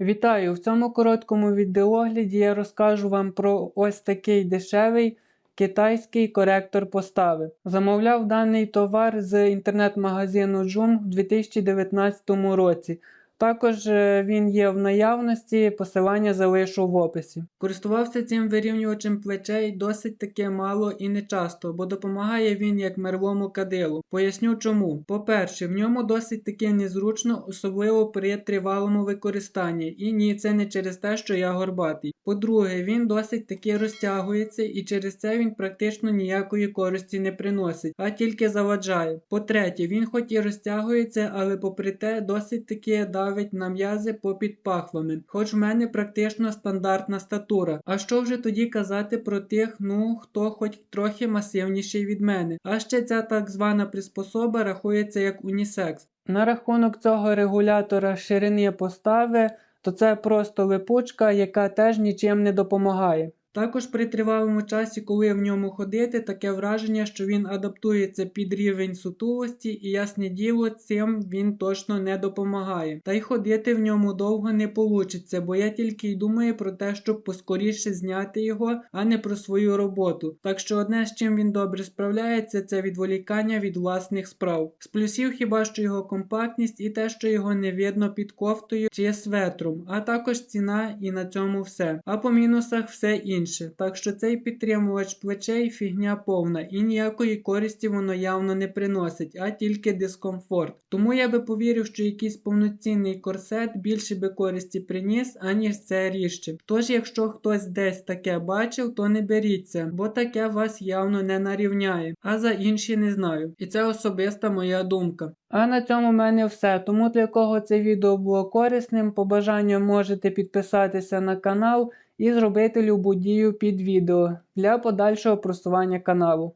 Вітаю! В цьому короткому відеогляді я розкажу вам про ось такий дешевий китайський коректор постави. Замовляв даний товар з інтернет-магазину Joom в 2019 році. Також е, він є в наявності, посилання залишу в описі. Користувався цим вирівнювачем плечей досить таки мало і не часто, бо допомагає він як мерлому кадилу. Поясню чому. По-перше, в ньому досить таки незручно, особливо при тривалому використанні. І ні, це не через те, що я горбатий. По-друге, він досить таки розтягується і через це він практично ніякої користі не приносить, а тільки заваджає. По-третє, він хоч і розтягується, але попри те досить таки давить на м'язи попід пахвами. Хоч в мене практично стандартна статура. А що вже тоді казати про тих, ну хто хоч трохи масивніший від мене. А ще ця так звана приспособа рахується як унісекс. На рахунок цього регулятора ширини постави, то це просто липучка, яка теж нічим не допомагає. Також при тривалому часі, коли в ньому ходити, таке враження, що він адаптується під рівень сутулості, і ясне діло, цим він точно не допомагає. Та й ходити в ньому довго не получиться, бо я тільки й думаю про те, щоб поскоріше зняти його, а не про свою роботу. Так що одне, з чим він добре справляється, це відволікання від власних справ. З плюсів хіба що його компактність і те, що його не видно під кофтою чи светром, а також ціна і на цьому все. А по мінусах все інше. Так що цей підтримувач плечей фігня повна і ніякої користі воно явно не приносить, а тільки дискомфорт. Тому я би повірив, що якийсь повноцінний корсет більше би користі приніс, аніж це ріжче. Тож, якщо хтось десь таке бачив, то не беріться, бо таке вас явно не нарівняє, а за інші не знаю. І це особиста моя думка. А на цьому в мене все. Тому для кого це відео було корисним, по бажанню можете підписатися на канал і зробити любу дію під відео для подальшого просування каналу.